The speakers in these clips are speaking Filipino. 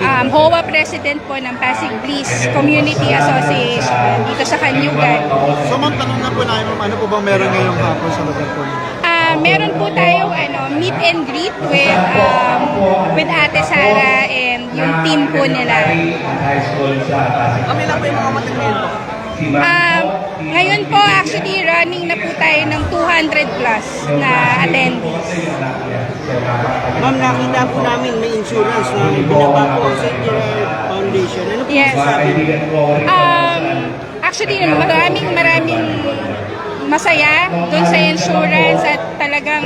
um, HOA President po ng Pasig Bliss Community Association dito sa Kanyugan. So ma'am, tanong na po namin, ano po bang meron ngayong hapon sa lugar po? Ah, meron po tayong ano, meet and greet with um, with Ate Sara and yung team po nila. Kami lang po yung mga po. Um, ngayon running na po tayo ng 200 plus na attendees. Ma'am, nakita po namin may insurance na binaba po sa General Foundation. Ano po Yes. Um, actually, maraming maraming masaya doon sa insurance at talagang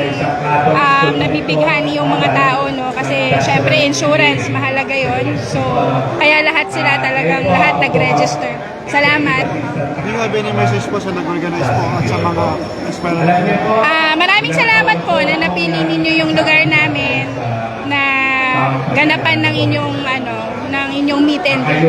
um, nabibighani yung mga tao no? Kasi syempre insurance mahalaga yon so kaya lahat sila talagang lahat nag-register. Salamat. Ano yung any message po sa nag-organize po at sa mga eskwela? Ah, maraming salamat po na napili ninyo yung lugar ganapan ng inyong ano ng inyong meet and greet.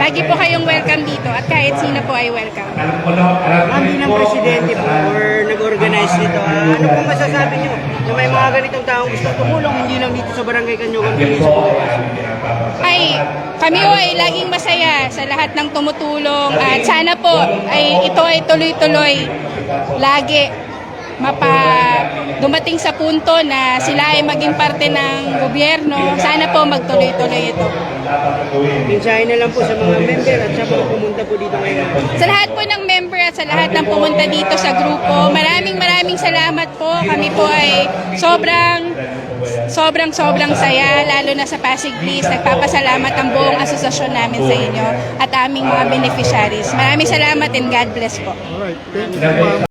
Lagi po kayong welcome dito at kahit sino po ay welcome. Ma'am, bilang presidente po or nag-organize nito, ah, ano po masasabi niyo? Na may mga ganitong taong gusto tumulong hindi lang dito sa Barangay Kanyugan, Ay, kami po ay laging masaya sa lahat ng tumutulong. At sana po ay ito ay tuloy-tuloy. Lagi mapa dumating sa punto na sila ay maging parte ng gobyerno. Sana po magtuloy-tuloy ito. Mensahe na lang po sa mga member at sa mga pumunta po dito ngayon. Sa lahat po ng member at sa lahat ng pumunta dito sa grupo, maraming maraming salamat po. Kami po ay sobrang sobrang sobrang saya lalo na sa Pasig Bliss. Nagpapasalamat ang buong asosasyon namin sa inyo at aming mga beneficiaries. Maraming salamat and God bless po. Alright, thank you.